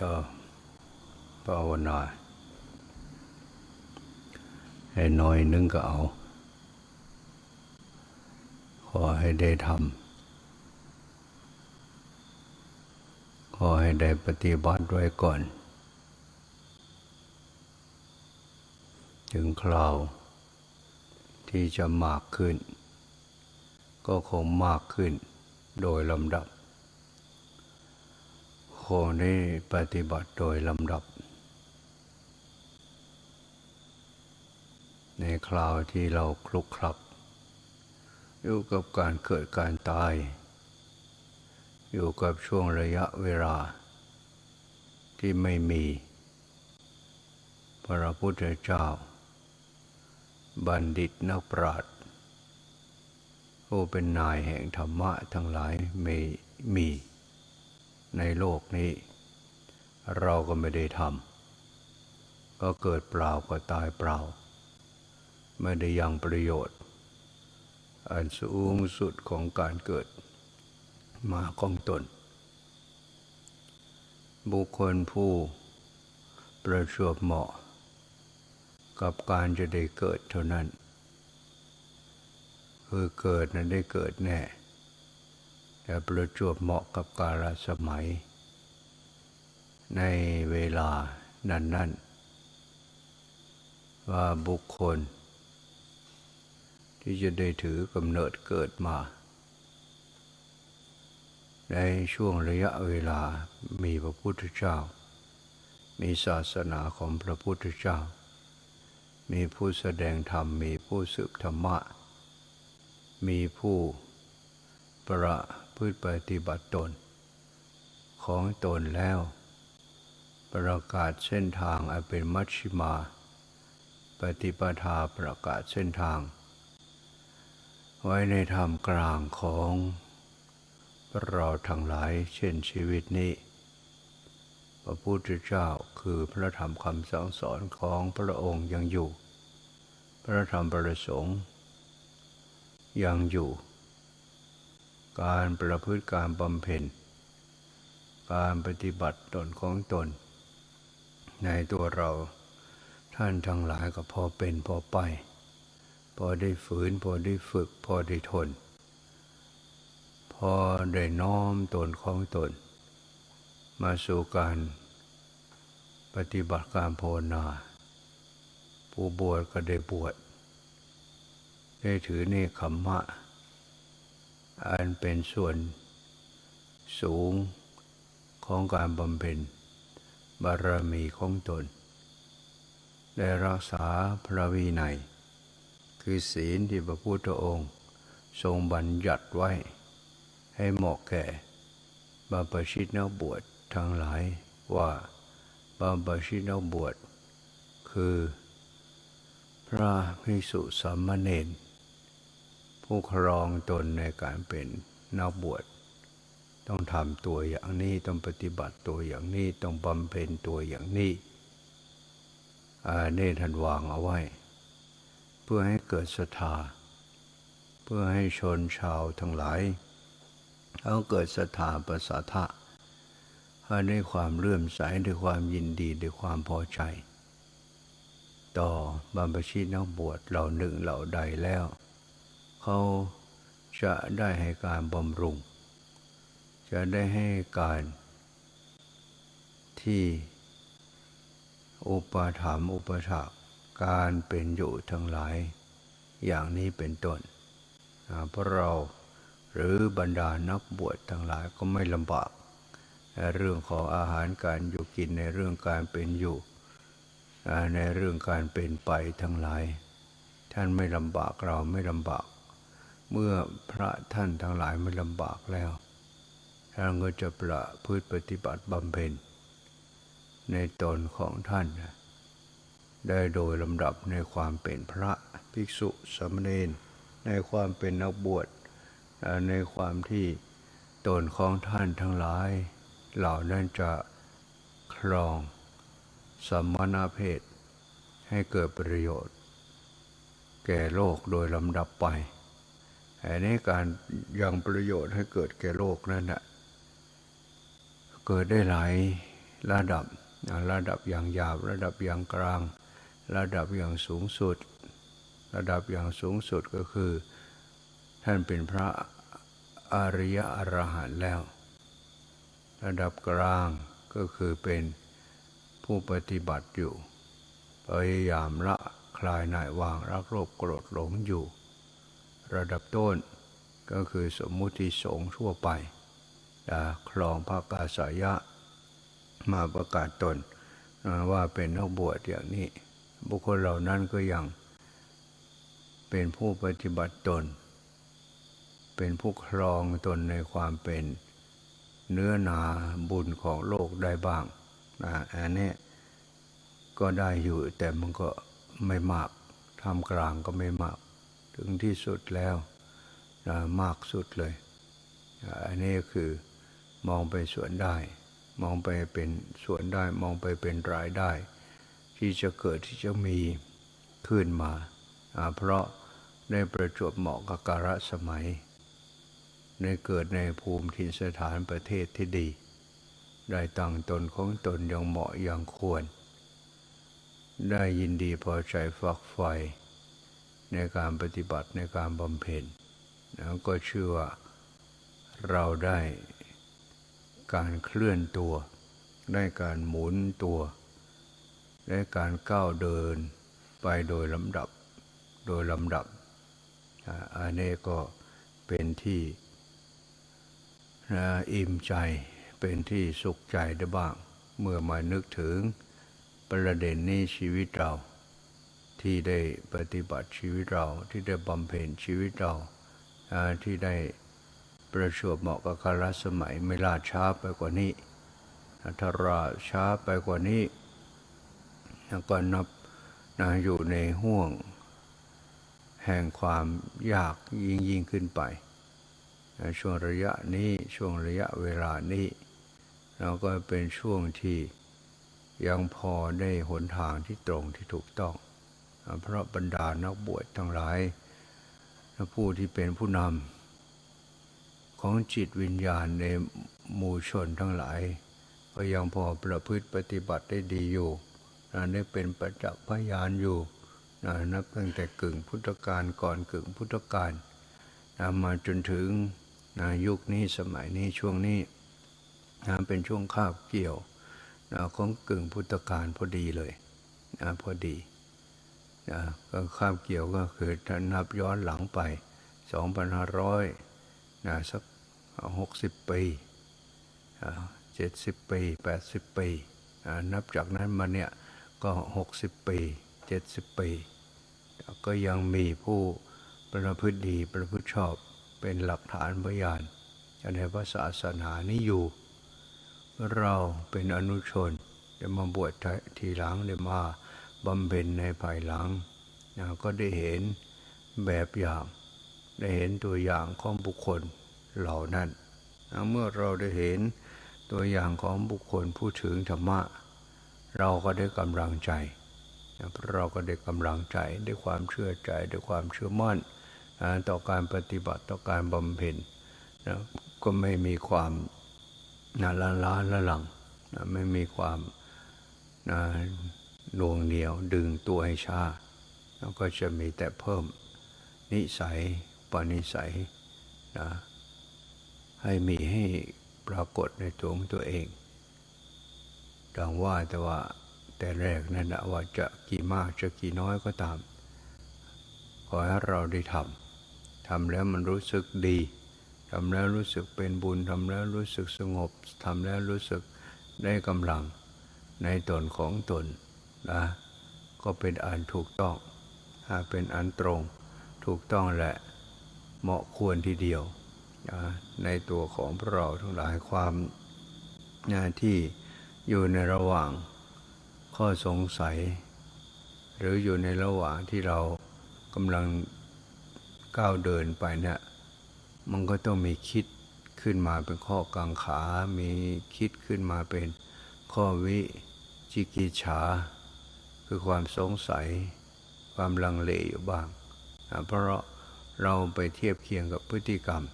ก็ภาวนาให้น้อยนึงก็เอา ขอให้ได้ทำขอให้ได้ปฏิบัติไว้ก่อน ถึงคราวที่จะมากขึ้น ก็คงมากขึ้นโดยลำดับ คงได้ปฏิบัติโดยลำดับ ในคราวที่เราคลุกคลักอยู่กับการเกิดการตาย อยู่กับช่วงระยะเวลา ที่ไม่มี พระพุทธเจ้า บัณฑิตนักปราชญ์ผู้เป็นนายแห่งธรรมะทั้งหลายไม่มี ในโลกนี้ เราก็ไม่ได้ทำก็เกิดเปล่าก็ตายเปล่า ไม่ได้ยังประโยชน์ อันสูงสุดของการเกิดมาของตน บุคคลผู้ประจวบเหมาะ กับการจะได้เกิดเท่านั้น คือเกิดนั้นได้เกิดแน่ ประจวบเหมาะกับกาลสมัย ในเวลานั้น ๆ ว่าบุคคล ที่จะได้ถือกำเนิดเกิดมา ในช่วงระยะเวลามีพระพุทธเจ้า มีศาสนาของพระพุทธเจ้า มีผู้แสดงธรรม มีผู้สืบธรรมะ มีผู้ประ พฤติปฏิบัติตน ของตนแล้ว ประกาศเส้นทางอันเป็นมัชชิมา ปฏิปทาประกาศเส้นทาง ไว้ในธรรมกลางของเราทั้งหลายเช่นชีวิตนี้พระพุทธเจ้าคือพระธรรมคำสั่งสอนของพระองค์ยังอยู่ พระธรรมประสงค์ยังอยู่ การประพฤติการบำเพ็ญ การปฏิบัติตนของตน ในตัวเราท่านทั้งหลายก็พอเป็นพอไป พอได้ฝืน พอได้ฝึก พอได้ทน พอได้น้อมตนของตน มาสู่การปฏิบัติการภาวนา ผู้บวชก็ได้บวชได้ถือเนคขมมะ อันเป็นส่วนสูงของการบำเพ็ญบารมีของตน ได้รักษาพระวินัย คือศีลที่พระพุทธองค์ ทรงบัญญัติไว้ ให้เหมาะแก่บาปชิตนักบวชทั้งหลายว่าบาปชิตนักบวช คือ พระภิกษุสามเณร ผู้ครองตนในการเป็นนักบวช ต้องทำตัวอย่างนี้ต้องปฏิบัติตัวอย่างนี้ต้องบำเพ็ญตัวอย่างนี้อันนี้ท่านวางเอาไว้ เพื่อให้เกิดศรัทธา เพื่อให้ชนชาวทั้งหลายเขาเกิดศรัทธาประสาทะให้ได้ความเลื่อมใสด้วยความยินดีด้วยความพอใจ ต่อบรรพชิตนักบวชเหล่าหนึ่งเหล่าใดแล้ว เขาจะได้ให้การบำรุง จะได้ให้การที่อุปถัมอุปถากการเป็นอยู่ทั้งหลาย อย่างนี้เป็นต้นเพราะเราหรือบรรดานักบวชทั้งหลายก็ไม่ลำบากในเรื่องของอาหารการอยู่กินในเรื่องการเป็นอยู่ ในเรื่องการเป็นไปทั้งหลาย ท่านไม่ลำบากเราไม่ลำบาก เมื่อพระท่านทั้งหลายไม่ลำบากแล้วท่านก็จะประพฤติปฏิบัติบำเพ็ญ ในตนของท่าน ได้โดยลำดับในความเป็นพระภิกษุสมเณรในความเป็นนักบวชในความที่ตนของท่านทั้งหลาย เหล่านั้นจะครองสัมมาเพศให้เกิดประโยชน์ แก่โลกโดยลำดับไป อันนี้การยังประโยชน์ให้เกิดแก่โลกนั่นแหะเกิดได้หลายระดับ ระดับอย่างหยาบ ระดับอย่างกลาง ระดับอย่างสูงสุด ระดับอย่างสูงสุดก็คือ ท่านเป็นพระอริยอรหันต์แล้ว ระดับกลางก็คือเป็นผู้ปฏิบัติอยู่ พยายามละคลายหน่ายวางรักโลภโกรธหลงอยู่ ระดับต้น ก็คือสมมุติสงฆ์ทั่วไปคลองพระกาสายะ มาประกาศตนว่าเป็นนักบวชอย่างนี้ บุคคลเหล่านั้นก็ยังเป็นผู้ปฏิบัติตน เป็นผู้ครองตนในความเป็นเนื้อนาบุญของโลกได้บ้างนะอันนี้ก็ได้อยู่แต่มันก็ไม่มากทำกลางก็ไม่มาก ถึงที่สุดแล้วนะมากสุดเลย อันนี้คือมองไปส่วนได้ มองไปเป็นส่วนได้ มองไปเป็นรายได้ ที่จะเกิดที่จะมีขึ้นมา เพราะได้ประจวบเหมาะกับกาลสมัย ในเกิดในภูมิทินสถานประเทศที่ดี ได้ตั้งตนของตนอย่างเหมาะอย่างควร ได้ยินดีพอใจฝักใฝ่ ในการปฏิบัติในการบำเพ็ญแล้วก็เชื่อว่าเราได้การเคลื่อนตัว ได้การหมุนตัว ได้การก้าวเดินไปโดยลำดับ โดยลำดับอันนี้ก็เป็นที่อิ่มใจเป็นที่สุขใจได้บ้าง เมื่อมานึกถึงประเด็นนี้ชีวิตเรา ที่ได้ปฏิบัติชีวิตเราที่ได้บำเพ็ญชีวิตเราที่ได้ประชวบเหมาะกับกาลสมัยไม่ล่าช้าไปกว่านี้ถ้าราช้าไปกว่านี้ก็นับนะอยู่ในห่วง แห่งความยากยิ่งยิ่งขึ้นไปช่วงระยะนี้ช่วงระยะเวลานี้เราก็เป็นช่วงที่ยังพอได้หนทางที่ตรงที่ถูกต้อง เพราะบรรดานักบวชทั้งหลายผู้ที่เป็นผู้นำของจิตวิญญาณในหมู่ชนทั้งหลาย ก็ยังพอประพฤติปฏิบัติได้ดีอยู่นะได้เป็นประจักษ์พยานอยู่นะนับตั้งแต่กึ่งพุทธกาลก่อนกึ่งพุทธกาลนะมาจนถึงนะยุคนี้สมัยนี้ช่วงนี้นะเป็นช่วงคาบเกี่ยวนะของกึ่งพุทธกาลพอดีเลยนะพอดี ก็คาบเกี่ยวก็คือถ้านับย้อนหลังไป 2,500นะสัก 60 ปี70 ปี 80 ปี นับจากนั้นมาเนี่ย ก็ 60 ปี 70 ปี ก็ยังมีผู้ประพฤติดีประพฤติชอบเป็นหลักฐานพยานในพระศาสนานี้อยู่ เราเป็นอนุชน จะมาบวชทีหลังได้มาบำเพ็ญในภายหลัง ก็ได้เห็นแบบอย่างได้เห็นตัวอย่างของบุคคลเหล่านั้น เมื่อเราได้เห็นตัวอย่างของบุคคลผู้ถึงธรรมะ เราก็ได้กำลังใจ เราก็ได้กำลังใจได้ความเชื่อใจได้ความเชื่อมั่น ต่อการปฏิบัติต่อการบำเพ็ญนะก็ไม่มีความนาล้าล้าละหลังนะไม่มีความนะหน่วงเหนียวดึงตัวให้ช้า แล้วก็จะมีแต่เพิ่มนิสัยปณิสัยนะให้มีให้ปรากฏในตัวของตัวเองดังว่าแต่ว่าแต่แรกนั่นนะว่าจะกี่มากจะกี่น้อยก็ตาม ขอให้เราได้ทำทำแล้วมันรู้สึกดีทำแล้วรู้สึกเป็นบุญทำแล้วรู้สึกสงบทำแล้วรู้สึกได้กำลังในตนของตนนะก็เป็นอันถูกต้อง เป็นอันตรงถูกต้องแหละเหมาะควรทีเดียวในตัวของพวกเราทั้งหลายความที่อยู่ในระหว่างข้อสงสัย หรืออยู่ในระหว่างที่เรากำลังก้าวเดินไปเนี่ยมันก็ต้องมีคิดขึ้นมาเป็นข้อกังขา มีคิดขึ้นมาเป็นข้อวิจิกิจฉา คือความสงสัย ความลังเลอยู่บ้าง เพราะเราไปเทียบเคียงกับพฤติกรรม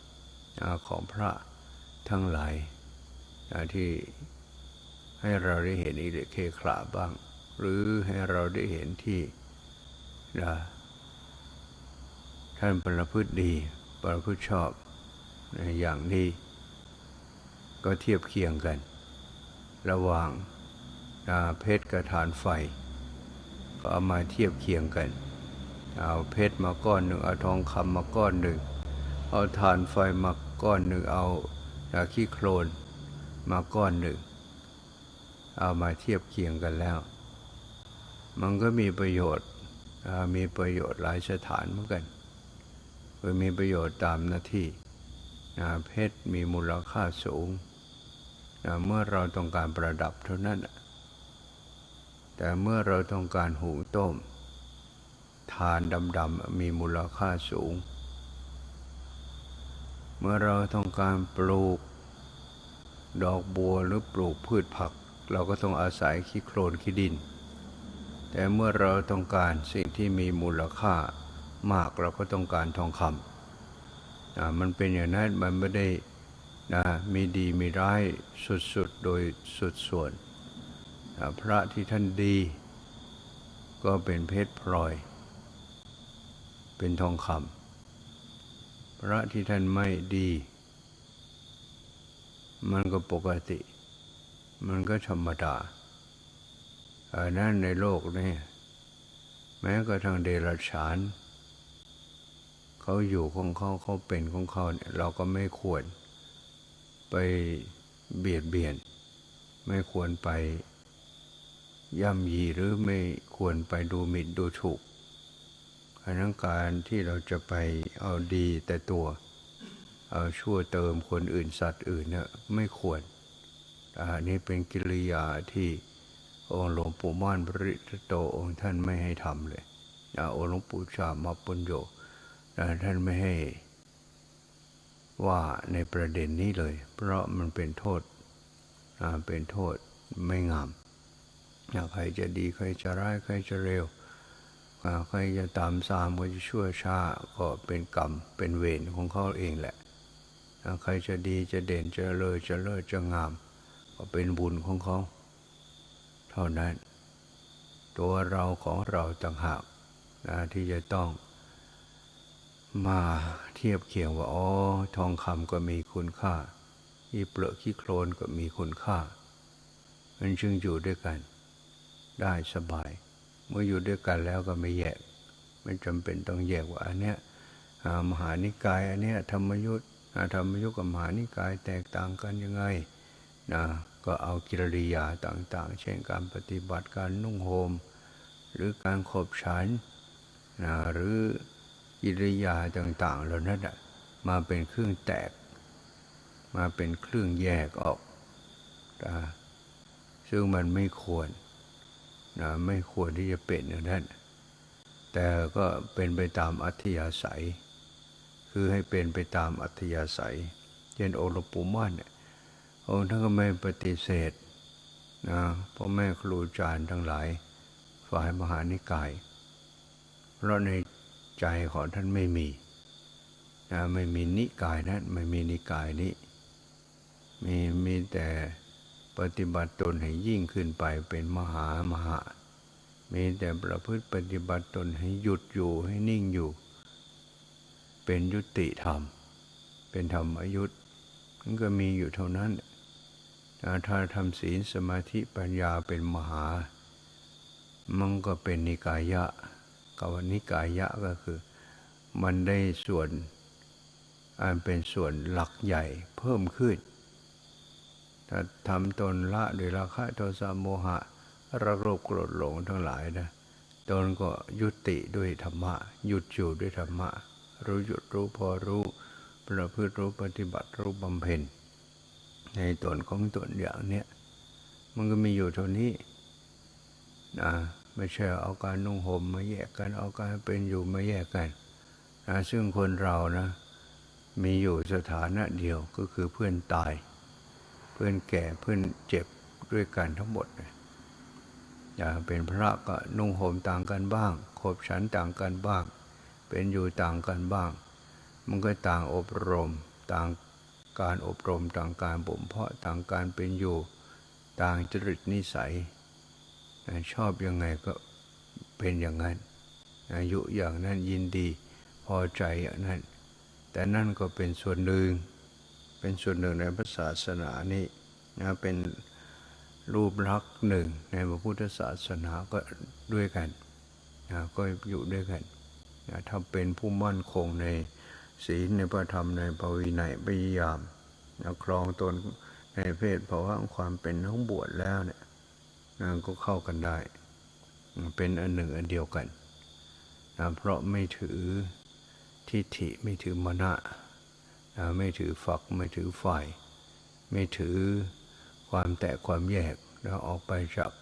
ของพระทั้งหลายที่ให้เราได้เห็นอิเลเคขลาบ้าง หรือให้เราได้เห็นที่ท่านประพฤติดี ประพฤติชอบในอย่างนี้ก็เทียบเคียงกัน ระหว่างเพชรกับฐานไฟ ก็เอามาเทียบเคียงกัน เอาเพชรมาก้อนหนึ่งเอาทองคำมาก้อนหนึ่ง เอาฐานไฟมาก้อนหนึ่งเอานาขี้โคลนมาก้อนหนึ่ง เอามาเทียบเคียงกันแล้ว มันก็มีประโยชน์มีประโยชน์หลายสถานเหมือนกันคือมีประโยชน์ตามหน้าที่เพชรมีมูลค่าสูง เมื่อเราต้องการประดับเท่านั้นน่ะ แต่เมื่อเราต้องการหุงต้ม ทานดำๆมีมูลค่าสูง เมื่อเราต้องการปลูก ดอกบัวหรือปลูกพืชผัก เราก็ต้องอาศัยขี้โคลนขี้ดิน แต่เมื่อเราต้องการสิ่งที่มีมูลค่ามากเราก็ต้องการทองคำมันเป็นอย่างนั้นมันไม่ได้นะมีดีมีร้ายสุดๆ โดยสุดส่วน พระที่ท่านดี ก็เป็นเพชรพลอย เป็นทองคำพระที่ท่านไม่ดี มันก็ปกติ มันก็ธรรมดาอันนั้นในโลกนี่แม้กระทั่งเดรัจฉาน เขาอยู่ของเขาเขาเป็นของเขาเนี่ยเราก็ไม่ควรไปเบียดเบียน ไม่ควรไป ย่ำยีหรือไม่ควรไปดูหมิ่นดูถูกอันนั้นการที่เราจะไปเอาดีแต่ตัว เอาชั่วเติมคนอื่นสัตว์อื่นเนี่ยไม่ควรอันนี้เป็นกิริยาที่องค์หลวงปู่ม่านปริตโตองค์ท่านไม่ให้ทำเลยองค์หลวงปู่ชามาปุญโญอ่ท่านไม่ให้ว่าในประเด็นนี้เลย เพราะมันเป็นโทษเป็นโทษไม่งาม ใครจะดีใครจะร้ายใครจะเร็วใครจะตามสามใครจะชั่วช้าก็เป็นกรรมเป็นเวรของเขาเองแหละ ใครจะดีจะเด่นจะเลยจะเลิศจะงาม ก็เป็นบุญของเขา เท่านั้น ตัวเราของเราต่างหากนะที่จะต้องมาเทียบเคียงว่าอ๋อทองคำก็มีคุณค่าขี้เปลือกขี้โคลนก็มีคุณค่า มันจึงอยู่ด้วยกัน ได้สบาย เมื่ออยู่ด้วยกันแล้วก็ไม่แยก ไม่จำเป็นต้องแยกว่าอันเนี้ยมหานิกายอันเนี้ยธรรมยุทธธรรมยุทธกับมหานิกายแตกต่างกันยังไงนะก็เอากิริยาต่างๆ เช่นการปฏิบัติการนุ่งโฮมหรือการขบฉันนะหรือกิริยาต่างๆเหล่านั้นน่ะมาเป็นเครื่องแตก มาเป็นเครื่องแยกออกนะซึ่งมันไม่ควร นะไม่ควรที่จะเป็นอย่างนั้น แต่ก็เป็นไปตามอัธยาศัย คือให้เป็นไปตามอัธยาศัย เช่นโอรปุมานเนี่ยองค์ท่านก็ไม่ปฏิเสธนะพ่อแม่ครูอาจารย์ทั้งหลาย ฝ่ายมหานิกาย เพราะในใจของท่านไม่มีนะไม่มีนิกายนั้นไม่มีนิกายนี้ มีมีแต่ ปฏิบัติตนให้ยิ่งขึ้นไปเป็นมหามหา มีแต่ประพฤติปฏิบัติตนให้หยุดอยู่ให้นิ่งอยู่ เป็นยุติธรรม เป็นธรรมยุตมันก็มีอยู่เท่านั้นถ้าทำศีลสมาธิปัญญาเป็นมหา มันก็เป็นนิกายะกวนิกายะก็คือ มันได้ส่วน อันเป็นส่วนหลักใหญ่เพิ่มขึ้น ถ้าทำตนละด้วยราคะโทสะโมหะระโรคโกรธหลงทั้งหลายนะตนก็ยุติด้วยธรรมะ หยุดอยู่ด้วยธรรมะ รู้หยุดรู้พอรู้ ประพฤติรู้ปฏิบัติรู้บำเพ็ญ ในตนของตนอย่างเนี้ยมันก็มีอยู่เท่านี้นะไม่ใช่เอาการนุ่งห่มมาแยกกันเอาการเป็นอยู่มาแยกกันนะซึ่งคนเรานะ มีอยู่สถานะเดียวก็คือเพื่อนตาย เพื่อนแก่เพื่อนเจ็บด้วยกันทั้งหมดอย่าเป็นพระก็นุ่งห่มต่างกันบ้าง ขบฉันต่างกันบ้าง เป็นอยู่ต่างกันบ้าง มันก็ต่างอบรม ต่างการอบรมต่างการบ่มเพาะต่างการเป็นอยู่ต่างจริตนิสัย ชอบยังไงก็เป็นอย่างนั้น อายุอย่างนั้นยินดีพอใจอย่างนั้น แต่นั่นก็เป็นส่วนหนึ่ง เป็นส่วนหนึ่งในพระศาสนานี่นะเป็นรูปลักษณ์หนึ่งในพระพุทธศาสนาก็ด้วยกันนะก็อยู่ด้วยกันนะถ้าเป็นผู้มั่นคงในศีลในพระธรรมในภวินัยพยายามนะครองตนในเพศภาวะของความเป็นทั้งบวชแล้วเนี่ยนะก็เข้ากันได้ เป็นอันหนึ่งอันเดียวกันนะเพราะไม่ถือทิฏฐิไม่ถือมณนะ ไม่ถือฝักไม่ถือฝ่าย ไม่ถือความแตกความแยกแล้วออกไปจาก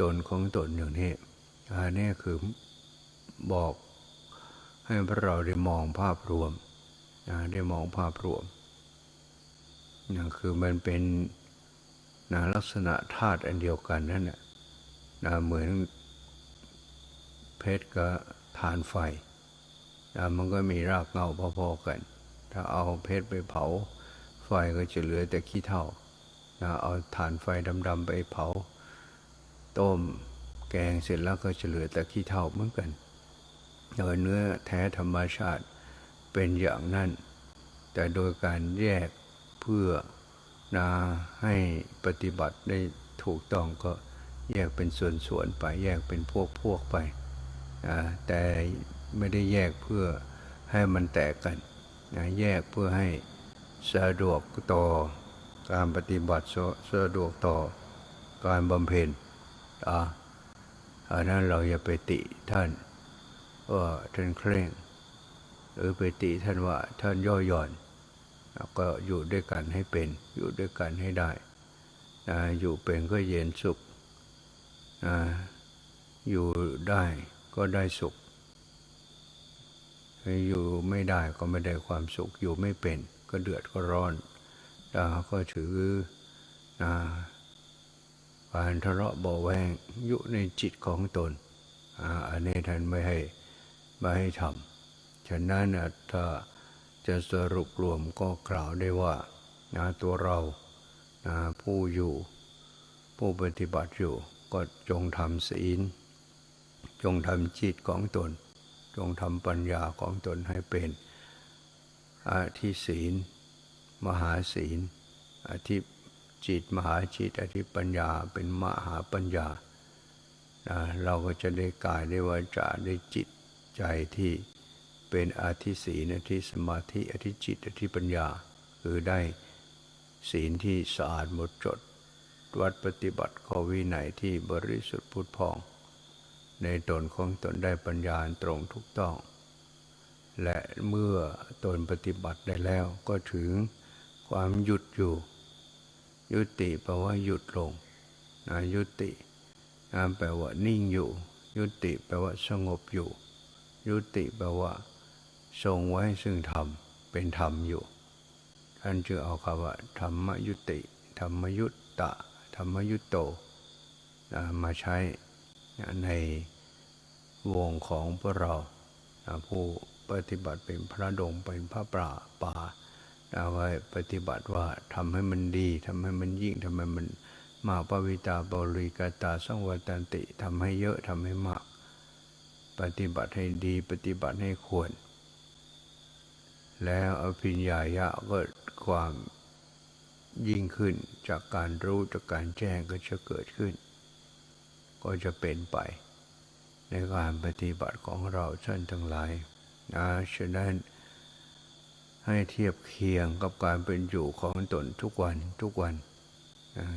ตนของตนอย่างนี้อันนี้คือบอกให้พวกเราได้มองภาพรวมนะได้มองภาพรวมนะคือมันเป็นนะลักษณะธาตุอันเดียวกันนั่นแหละนะเหมือนเพชรกับฐานไฟนะมันก็มีรากเงาพอๆกัน ถ้าเอาเพชรไปเผา ไฟก็จะเหลือแต่ขี้เถ้านะเอาถ่านไฟดำๆไปเผา ต้มแกงเสร็จแล้วก็จะเหลือแต่ขี้เถ้าเหมือนกันโดยเนื้อแท้ธรรมชาติเป็นอย่างนั้น แต่โดยการแยกเพื่อนะให้ปฏิบัติได้ถูกต้องก็แยกเป็นส่วนๆไปแยกเป็นพวกๆไป แต่ไม่ได้แยกเพื่อให้มันแตกกัน นะแยกเพื่อให้สะดวกต่อการปฏิบัติสะดวกต่อการบำเพ็ญอะอันนั้นเราอย่าไปติท่านว่าท่านเคร่ง หรือไปติท่านว่าท่านย่อหย่อนก็อยู่ด้วยกันให้เป็น อยู่ด้วยกันให้ได้นะอยู่เป็นก็เย็นสุขนะอยู่ได้ก็ได้สุข อยู่ไม่ได้ก็ไม่ได้ความสุขอยู่ไม่เป็น ก็เดือดก็ร้อนแล้วก็ถือนะการทะเลาะเบาแวงอยู่ในจิตของตนอันนี้ท่านไม่ให้ไม่ให้ทำฉะนั้นถ้าจะสรุปรวมก็กล่าวได้ว่านะตัวเรานะผู้อยู่ ผู้ปฏิบัติอยู่ก็จงทำศีล จงทำจิตของตน จงทำปัญญาของตนให้เป็นอาทิศีล มหาศีลอาทิจิตมหาจิตอาทิปัญญาเป็นมหาปัญญา เราก็จะได้กายได้วาจาได้จิตใจที่เป็นอาทิศีลอาทิสมาธิอาทิจิตอาทิปัญญา คือได้ศีลที่สะอาดหมดจดวัดปฏิบัติข้อวินัยที่บริสุทธิ์พุทธพอง ในตนของตนได้ปัญญาตรงทุกต้อง และเมื่อตนปฏิบัติได้แล้วก็ถึงความหยุดอยู่ ยุติแปลว่าหยุดลงนะยุตินะแปลว่านิ่งอยู่ ยุติแปลว่าสงบอยู่ ยุติแปลว่า ทรงไว้ซึ่งธรรมเป็นธรรมอยู่ ท่านจึงเอาคำว่า ธรรมยุติ ธรรมยุตตะ ธรรมยุตโตนะมาใช้ ในวงของพวกเราผู้ปฏิบัติเป็นพระดงเป็นพระป่าป่าเอาไว้ปฏิบัติว่าทำให้มันดีทำให้มันยิ่งทำให้มันมาปวิตาบริกาตาสังวตันติทำให้เยอะทำให้มาก ปฏิบัติให้ดีปฏิบัติให้ควร แล้วอภิญญายะก็ความยิ่งขึ้นจากการรู้จากการแจ้งก็จะเกิดขึ้น ก็จะเป็นไป ในการปฏิบัติของเราท่านทั้งหลายนะฉะนั้นให้เทียบเคียงกับการเป็นอยู่ของตนทุกวันทุกวันนะ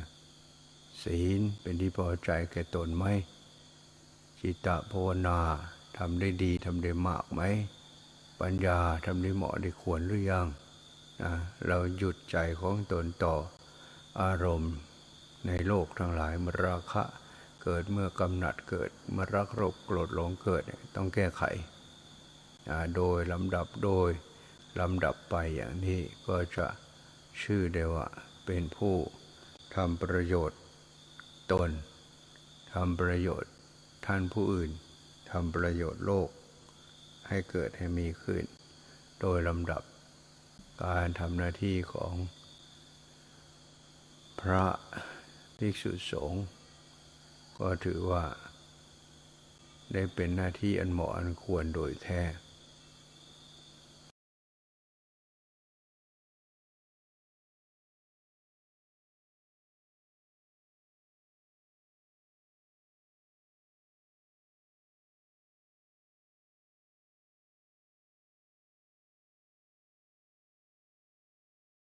ศีลเป็นที่พอใจแก่ตนไหมจิตตภาวนาทำได้ดีทำได้มากไหม ปัญญาทำได้เหมาะได้ควรหรือยังนะเราหยุดใจของตนต่ออารมณ์ในโลกทั้งหลายมราคะ เกิดเมื่อกำหนัดเกิดเมื่อรักโรคโกรธหลงเกิดต้องแก้ไข โดยลำดับโดยลำดับไปอย่างนี้ก็จะชื่อได้ว่าเป็นผู้ทำประโยชน์ตนทำประโยชน์ท่านผู้อื่นทำประโยชน์โลก ให้เกิดให้มีขึ้น โดยลำดับการทำหน้าที่ของพระภิกษุสงฆ์ ก็ถือว่า ได้เป็นหน้าที่อันเหมาะอันควรโดยแท้